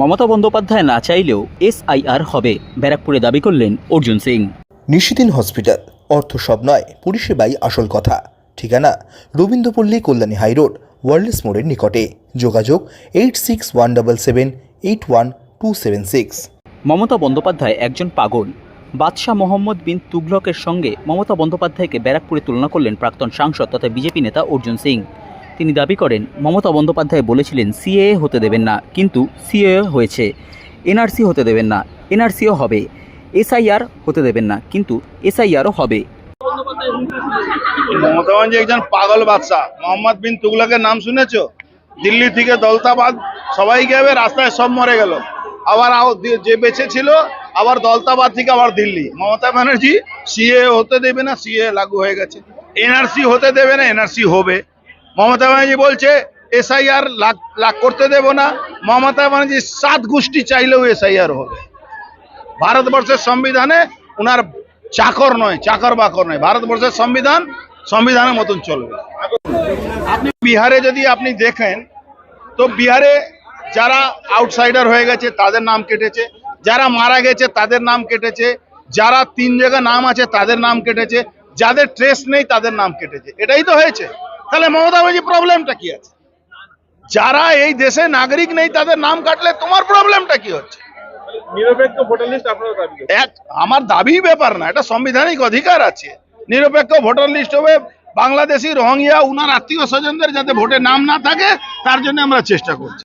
মমতা বন্দ্যোপাধ্যায় না চাইলেও এসআইআর হবে ব্যারাকপুরে দাবি করলেন অর্জুন সিং। নিশিদিন হসপিটাল অর্থ সব নয় পরিষেবাই আসল কথা। ঠিকানা রবীন্দ্রপল্লী কল্যাণী হাইরোড ওয়ার্ল্ডস মোড়ের নিকটে। যোগাযোগ eight six one double seven eight one two seven six. Mamata Bandyopadhyay একজন পাগল। বাদশাহ মোহাম্মদ বিন তুগলকের সঙ্গে মমতা বন্দ্যোপাধ্যায়কে ব্যারাকপুরে তুলনা করলেন প্রাক্তন সাংসদ তথা বিজেপি নেতা অর্জুন সিং। তিনি দাবি করেন, মমতা বন্দ্যোপাধ্যায় বলেছিলেন, সিএএ হতে দেবেন না। কিন্তু সিএএ হয়েছে, এনআরসি হতে দেবেন না, এনআরসিও হবে, এসআইআর হতে দেবেন না, কিন্তু এসআইআরও হবে। মমতা ব্যানার্জি একজন পাগল বাদশাহ মোহাম্মদ বিন তুগলকের নাম শুনেছ? দিল্লি থেকে দলতাবাদ, সবাই গেবে, রাস্তায় সব মরে গেল। আবার যে বেঁচে ছিল, আবার দলতাবাদ থেকে আবার দিল্লি। মমতা ব্যানার্জি, সিএ হতে দেবে না, সিএ লাগু হয়ে গেছে। এনআরসি হতে দেবে না, এনআরসি হবে। মমতা ব্যানার্জি বলছে, এসআইআর লাগ করতে দেব না। মমতা ব্যানার্জি সাত গোষ্ঠী চাইলেও এসআইআর হবে। ভারতবর্ষের সংবিধানে ওনার চাকর নয়, চাকর বাকর নয়। ভারতবর্ষের সংবিধান, সংবিধানের মতন চলবে। আপনি বিহারে যদি আপনি দেখেন, তো বিহারে যারা আউটসাইডার হয়ে গেছে, তাদের নাম কেটেছে। যারা মারা গেছে, তাদের নাম কেটেছে। যারা তিন জায়গা নাম আছে, তাদের নাম কেটেছে। যাদের ট্রেস নেই, তাদের নাম কেটেছে। এটাই তো হয়েছে। তাহলে মমতা ব্যানার্জি প্রবলেমটা কি আছে? যারা এই দেশে নাগরিক নেই তাদের নাম কাটলে তোমার প্রবলেমটা কি হচ্ছে? আমার দাবি ব্যাপার না এটা সাংবিধানিক অধিকার আছে। নিরপেক্ষ ভোটার লিস্ট হবে বাংলাদেশি রোহিঙ্গা উনার আত্মীয় স্বজনদের যাতে ভোটে নাম না থাকে তার জন্য আমরা চেষ্টা করছি।